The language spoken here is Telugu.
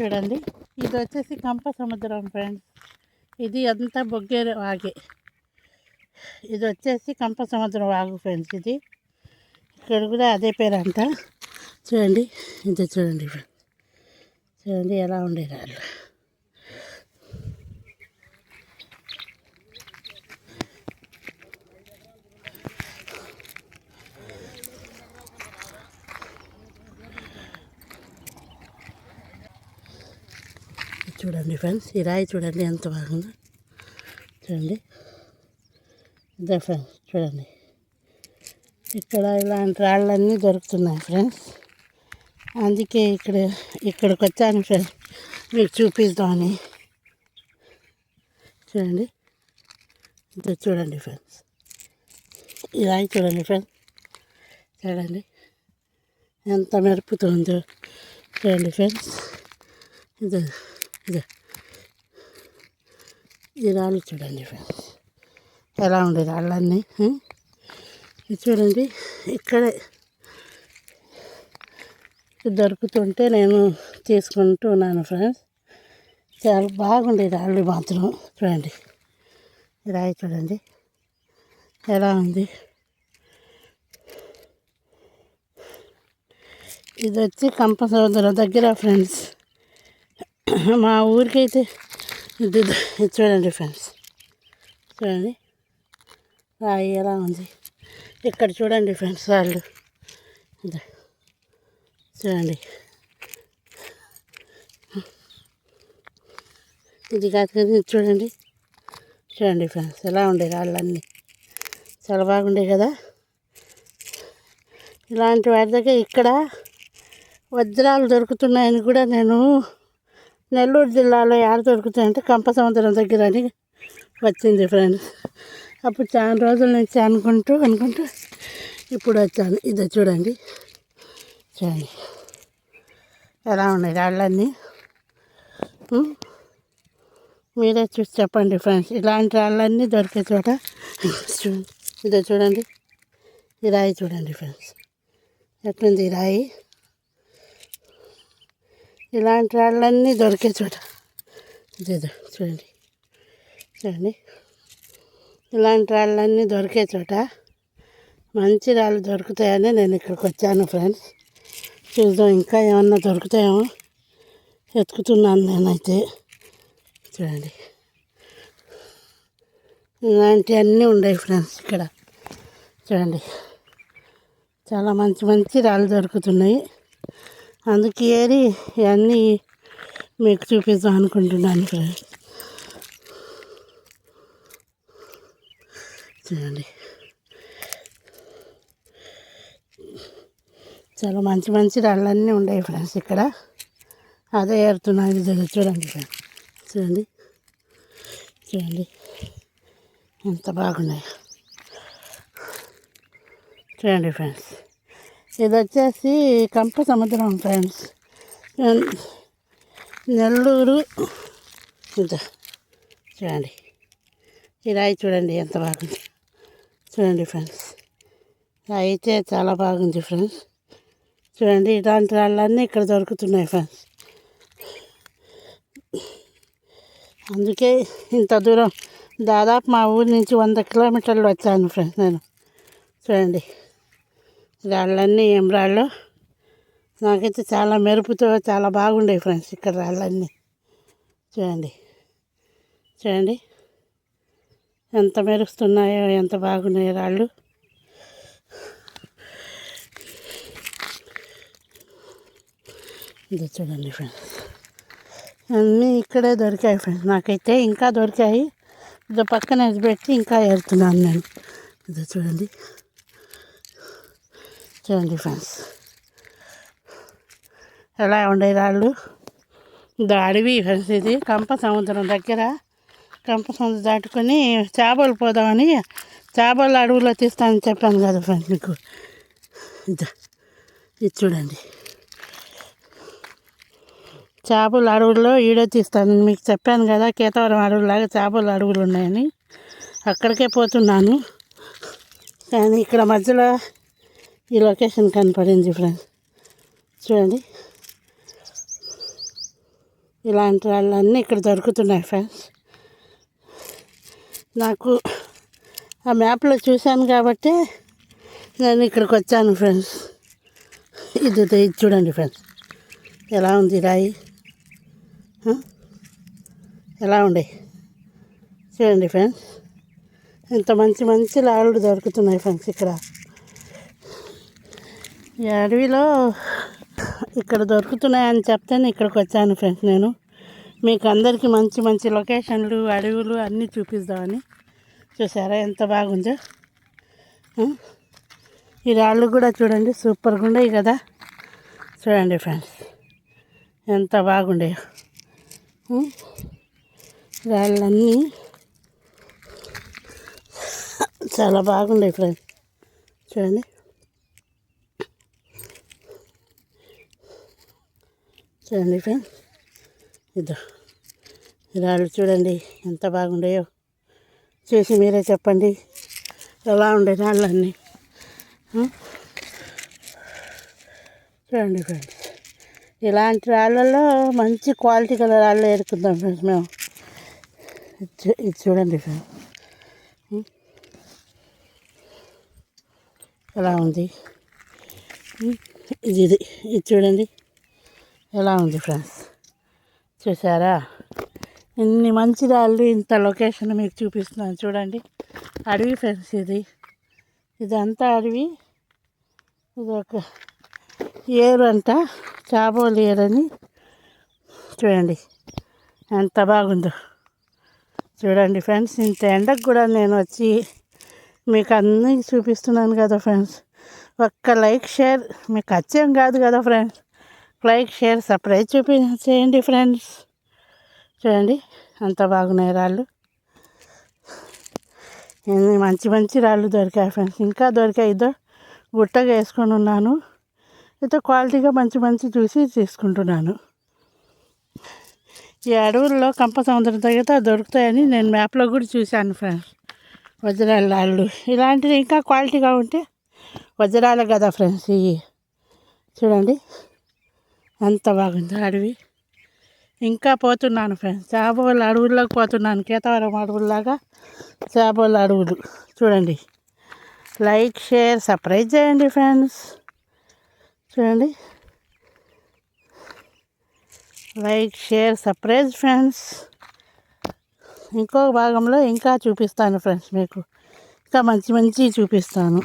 చూడండి ఇది వచ్చేసి కంప సముద్రం ఫ్రెండ్స్. ఇది అంతా బొగ్గేరు వాగే ఇది వచ్చేసి కంప సముద్రం వాగు ఫ్రెండ్స్ ఇది. ఇక్కడ కూడా అదే పేరు అంట చూడండి ఇది చూడండి ఫ్రెండ్స్. చూడండి ఎలా ఉండే చూడండి ఫ్రెండ్స్ ఈ రాయి చూడండి ఎంత బాగుందో. చూడండి. ఇదే ఫ్రెండ్స్ చూడండి. ఇక్కడ ఇలాంటి రాళ్ళన్నీ దొరుకుతున్నాయి ఫ్రెండ్స్. అందుకే ఇక్కడ ఇక్కడికి వచ్చాను ఫ్రెండ్స్. మీకు చూపిస్తామని చూడండి. ఇదో చూడండి ఫ్రెండ్స్. ఈ రాయి చూడండి ఫ్రెండ్స్. చూడండి. ఎంత మెరుపుతుందో. చూడండి ఫ్రెండ్స్. ఇదో. ఇదో ఈ రాళ్ళు చూడండి ఫ్రెండ్స్. ఎలా ఉండే రాళ్ళన్నీ చూడండి ఇక్కడే దొరుకుతుంటే నేను తీసుకుంటూ ఉన్నాను ఫ్రెండ్స్. చాలా బాగుండే రాళ్ళు మాత్రం చూడండి. రాయి చూడండి. ఎలా ఉంది? ఇది వచ్చి కంప సముద్రం దగ్గర ఫ్రెండ్స్. మా ఊరికైతే ఇది చూడండి ఫ్రెండ్స్. చూడండి. రాయి ఎలా ఉంది? ఇక్కడ చూడండి ఫ్రెండ్స్ వాళ్ళు. చూడండి. ఇది కాదు కదా చూడండి. చూడండి ఫ్రెండ్స్ ఎలా ఉండే రాళ్ళన్నీ? చాలా బాగుండే కదా? ఇలాంటి వాటి దగ్గర ఇక్కడ వజ్రాలు దొరుకుతున్నాయని కూడా నేను నెల్లూరు జిల్లాలో ఎక్కడ దొరుకుతాయంటే కంప సముద్రం దగ్గర అని వచ్చింది ఫ్రెండ్స్ అప్పుడు చాలా రోజుల నుంచి అనుకుంటూ అనుకుంటూ ఇప్పుడు వచ్చాను. ఇది చూడండి. చూడండి ఎలా ఉన్నాయి రాళ్ళన్నీ? మీరే చూసి చెప్పండి ఫ్రెండ్స్ ఇలాంటి రాళ్ళన్నీ దొరికే చోట చూడండి ఇదో చూడండి. ఈ రాయి చూడండి ఫ్రెండ్స్ ఎట్లుంది ఈ రాయి? ఇలాంటి రాళ్ళన్నీ దొరికే చోట. ఇదేదో చూడండి. చూడండి. ఇలాంటి రాళ్ళన్నీ దొరికే చోట మంచి రాళ్ళు దొరుకుతాయని నేను ఇక్కడికి వచ్చాను ఫ్రెండ్స్. చూద్దాం ఇంకా ఏమన్నా దొరుకుతాయేమో వెతుకుతున్నాను నేనైతే. చూడండి. ఇలాంటివన్నీ ఉన్నాయి ఫ్రెండ్స్ ఇక్కడ. చూడండి. చాలా మంచి మంచి రాళ్ళు దొరుకుతున్నాయి. అందుకే ఏరి ఇవన్నీ మీకు చూపిద్దాం అనుకుంటున్నాను ఫ్రెండ్స్ చూడండి. చాలా మంచి మంచి రాళ్ళన్నీ ఉన్నాయి ఫ్రెండ్స్ ఇక్కడ. అదే ఏరుతున్నాయి ఇది చూడండి ఫ్రెండ్స్ చూడండి. చూడండి. ఎంత బాగున్నాయి. చూడండి ఫ్రెండ్స్. ఇది వచ్చేసి కంప సముద్రం ఫ్రెండ్స్ నెల్లూరు. చూడండి. ఈ రాయి చూడండి ఎంత బాగుంది. చూడండి ఫ్రెండ్స్ రాయి అయితే చాలా బాగుంది ఫ్రెండ్స్ చూడండి ఇలాంటి రాళ్ళన్నీ ఇక్కడ దొరుకుతున్నాయి ఫ్రెండ్స్ అందుకే ఇంత దూరం దాదాపు మా ఊరి నుంచి వంద కిలోమీటర్లు వచ్చాను ఫ్రెండ్స్ నేను. చూడండి. రాళ్ళన్నీ ఏం రాళ్ళు? నాకైతే చాలా మెరుపుతో చాలా బాగుండేవి ఫ్రెండ్స్ ఇక్కడ రాళ్ళన్నీ. చూడండి. చూడండి. ఎంత మెరుస్తున్నాయో ఎంత బాగున్నాయో రాళ్ళు. ఇది చూడండి ఫ్రెండ్స్. అన్నీ ఇక్కడే దొరికాయి ఫ్రెండ్స్. నాకైతే ఇంకా దొరికాయి. ఇది పక్కన పెట్టి ఇంకా ఏరుతున్నాను నేను. ఇది చూడండి. చూడండి ఫ్రెండ్స్. ఎలా ఉండే రాళ్ళు ఇది అడవి ఫ్రెండ్స్ ఇది. కంప సముద్రం దగ్గర. కంప సముద్రం దాటుకొని చేపలు పోదామని చేపలు అడవులో తీస్తానని చెప్పాను కదా ఫ్రెండ్స్ మీకు. ఇది. ఇది చూడండి. చేపల అడవుల్లో ఈడో తీస్తాను. మీకు చెప్పాను కదా కేతవరం అడవులాగా చేపల అడవులు ఉన్నాయని. అక్కడికే పోతున్నాను. కానీ ఇక్కడ మధ్యలో ఈ లొకేషన్ కనపడింది ఫ్రెండ్స్. చూడండి. ఇలాంటి వాళ్ళన్నీ ఇక్కడ దొరుకుతున్నాయి ఫ్రెండ్స్. నాకు ఆ మ్యాప్లో చూశాను కాబట్టి నేను ఇక్కడికి వచ్చాను ఫ్రెండ్స్. ఇది ఇది చూడండి ఫ్రెండ్స్. ఎలా ఉంది రాయి? ఎలా ఉండే చూడండి ఫ్రెండ్స్. ఇంత మంచి మంచి రాళ్ళు దొరుకుతున్నాయి ఫ్రెండ్స్ ఇక్కడ. ఈ అడవిలో ఇక్కడ దొరుకుతున్నాయని చెప్తేనే ఇక్కడికి వచ్చాను ఫ్రెండ్స్ నేను. మీకు అందరికీ మంచి మంచి లొకేషన్లు అడవులు అన్నీ చూపిద్దామని. చూసారా ఎంత బాగుందో? ఈ రాళ్ళు కూడా చూడండి సూపర్గా ఉన్నాయి కదా. చూడండి ఫ్రెండ్స్ ఎంత బాగుండే రాళ్ళన్నీ చాలా బాగుండే ఫ్రెండ్స్. చూడండి. చూడండి ఫ్రెండ్స్ ఇదో రాళ్ళు చూడండి ఎంత బాగుండాయో. చూసి మీరే చెప్పండి ఎలా ఉండే రాళ్ళన్నీ చూడండి ఫ్రెండ్స్ ఇలాంటి రాళ్ళల్లో మంచి క్వాలిటీ గల రాళ్ళు ఏరుకుందాం ఫ్రెండ్స్ మేము. ఇది చూడండి ఫ్రెండ్స్ ఎలా ఉంది? ఇది ఇది ఇది చూడండి. ఎలా ఉంది ఫ్రెండ్స్? చూసారా? ఇన్ని మంచి రాళ్ళు ఇంత లొకేషన్ మీకు చూపిస్తున్నాను చూడండి. అడవి ఫ్రెండ్స్ ఇది. ఇదంతా అడవి. ఇది ఒక ఏరు అంట. చాబోలు ఏరు అని చూడండి. ఎంత బాగుందో. చూడండి ఫ్రెండ్స్ ఇంత ఎండకు కూడా నేను వచ్చి మీకు అన్నీ చూపిస్తున్నాను కదా ఫ్రెండ్స్. ఒక్క లైక్ షేర్ మీకు వచ్చేం కాదు కదా ఫ్రెండ్స్. లైక్ షేర్ సబ్స్క్రైబ్ చూపి చేయండి ఫ్రెండ్స్. చూడండి అంత బాగున్నాయి రాళ్ళు. మంచి మంచి రాళ్ళు దొరికాయి ఫ్రెండ్స్. ఇంకా దొరికాయి. ఇదో గుట్టగా వేసుకొని ఉన్నాను. ఇదో క్వాలిటీగా మంచి మంచి చూసి తీసుకుంటున్నాను. ఈ అడవుల్లో కంప సముద్రం దగ్గర దొరుకుతాయని నేను మ్యాప్లో కూడా చూశాను ఫ్రెండ్స్. వజ్రాల రాళ్ళు. ఇలాంటివి ఇంకా క్వాలిటీగా ఉంటే వజ్రాలే కదా ఫ్రెండ్స్ ఇవి. చూడండి. అంత బాగుంది అడవి. ఇంకా పోతున్నాను ఫ్రెండ్స్ చేపల అడవుల్లోకి పోతున్నాను. కేతవరం అడవుల్లాగా చేపల అడవులు. చూడండి. లైక్ షేర్ సర్ప్రైజ్ చేయండి ఫ్రెండ్స్ చూడండి. లైక్ షేర్ సర్ప్రైజ్ ఫ్రెండ్స్ ఇంకో భాగంలో ఇంకా చూపిస్తాను ఫ్రెండ్స్ మీకు. ఇంకా మంచి మంచి చూపిస్తాను.